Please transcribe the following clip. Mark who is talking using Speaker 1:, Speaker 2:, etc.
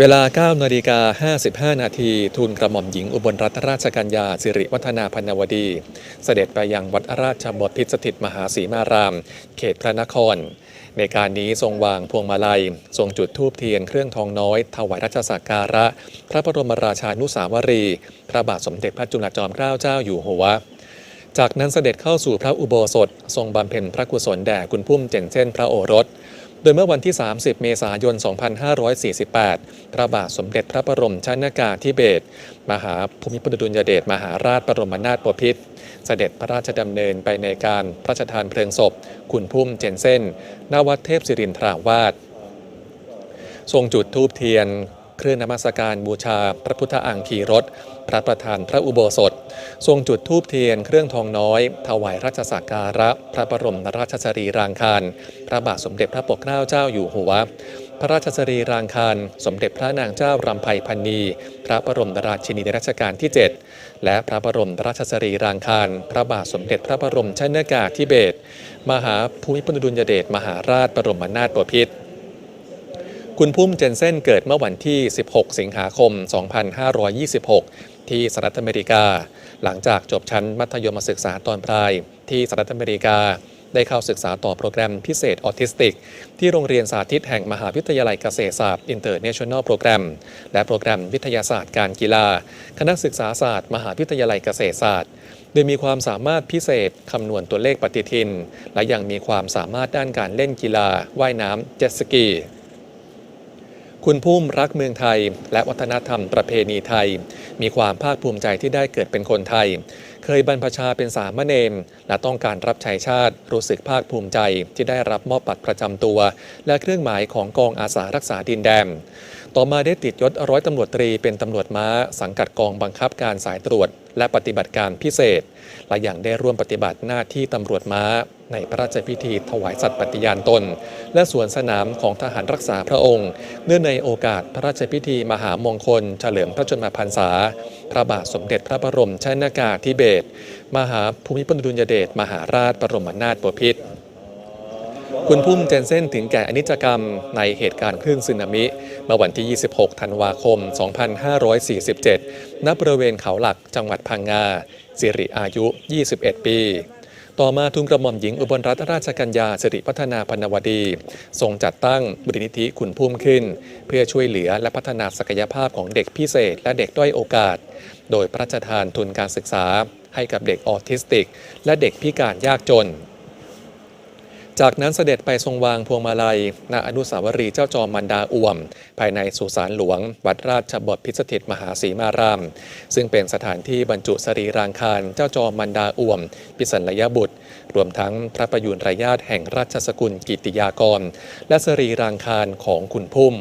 Speaker 1: เวลา 9 นาฬิกา 55 นาที ทูลกระหม่อมหญิงอุบลรัตนราชกัญญาสิริวัฒนาพันวดี เสด็จไปยังวัดราชบพิตรสถิตมหาสีมาราม เขตพระนคร ในการนี้ทรงวางพวงมาลัย ทรงจุดธูปเทียนเครื่องทองน้อย ถวายราชสักการะ พระบรมราชานุสาวรี พระบาทสมเด็จพระจุลจอมเกล้าเจ้าอยู่หัวจากนั้นเสด็จเข้าสู่พระอุโบสถ ทรงบำเพ็ญพระกุศลแด่คุณพุ่มเจนเส้นพระโอรส โดยเมื่อวันที่ 30 เมษายน 2548 พระบาทสมเด็จพระบรมชนากาธิเบศรมหาภูมิพลอดุลยเดชมหาราชบรมนาถบพิตรเสด็จพระราชดำเนินไปในการพระราชทานเพลิงศพ คุณพุ่มเจนเส้นณวัดเทพศิรินทราวาสทรงจุดธูปเทียน เครื่องนมัสการบูชา พระพุทธอังคีรถ พระประธานพระอุโบสถ ทรงจุดธูปเทียนเครื่องทองน้อย ถวายราชสักการะ พระบรมราชสรีรางคารพระบาทสมเด็จพระปกเกล้าเจ้าอยู่หัว พระราชสรีรางคารสมเด็จพระนางเจ้ารำไพพันนีพระบรมราชินีในรัชกาลที่ 7 และพระบรมราชสรีรางคารพระบาทสมเด็จพระบรมชนากาธิเบศรมหาภูมิพลอดุลยเดชมหาราชบรมนาถบพิตรคุณพุ่มเจนเซ่นเกิดเมื่อวันที่ 16 สิงหาคม 2526 ที่สหรัฐอเมริกา หลังจากจบชั้นมัธยมศึกษาตอนปลาย ที่สหรัฐอเมริกา ได้เข้าศึกษาต่อโปรแกรมพิเศษออทิสติก ที่โรงเรียนสาธิตแห่งมหาวิทยาลัยเกษตรศาสตร์อินเตอร์เนชั่นแนลโปรแกรม และโปรแกรมวิทยาศาสตร์การกีฬา คณะศึกษาศาสตร์มหาวิทยาลัยเกษตรศาสตร์โดยมีความสามารถพิเศษ คำนวณตัวเลขปฏิทิน และยังมีความสามารถด้านการเล่นกีฬา ว่ายน้ำ เจ็ตสกี คุณพุ่มรักเมืองไทย และวัฒนธรรมประเพณีไทย มีความภาคภูมิใจที่ได้เกิดเป็นคนไทย เคยบรรพชาเป็นสามเณรและต้องการรับใช้ชาติ รู้สึกภาคภูมิใจที่ได้รับมอบบัตรประจำตัว และเครื่องหมายของกองอาสารักษาดินแดนต่อมาได้ติดยศร้อยตำรวจตรีเป็นตำรวจม้า สังกัดกองบังคับการสายตรวจ และปฏิบัติการพิเศษ และอย่างได้ร่วมปฏิบัติหน้าที่ตำรวจม้า ในพระราชพิธีถวายสัตย์ปฏิญาณตน และสวนสนามของทหารรักษาพระองค์ เนื่องในโอกาสพระราชพิธีมหามงคล เฉลิมพระชนมพรรษา พระบาทสมเด็จพระบรมชนากาธิเบศรมหาภูมิพลอดุลยเดชมหาราชบรมนาถบพิตร คุณพุ่มเจนเซนถึงแก่อนิจกรรมในเหตุการณ์คลื่นสึนามิเมื่อวันที่ 26 ธันวาคม 2547 ณ บริเวณเขาหลักจังหวัดพังงา สิริอายุ 21 ปี ต่อมาทุนกระหม่อมหญิงอุบลรัตนราชกัญญาสิริพัฒนาพันวดี ทรงจัดตั้งบรินิธิคุณพุ่มขึ้น เพื่อช่วยเหลือและพัฒนาศักยภาพของเด็กพิเศษและเด็กด้อยโอกาส โดยพระราชทานทุนการศึกษาให้กับเด็กออทิสติก และเด็กพิการยากจน จากนั้นเสด็จไปทรงวางพวงมาลัยณอนุสาวรีย์เจ้าจอมมันดาอ่วม ภายในสุสานหลวง วัดราชบพิสถิตมหาศรีมาราม ซึ่งเป็นสถานที่บรรจุสรีรางคารเจ้าจอมมันดาอ่วมปิสันลยบุตร รวมทั้งพระประยุนรายาตแห่งราชสกุลกิติยากร และสรีรางคารของคุณพุ่ม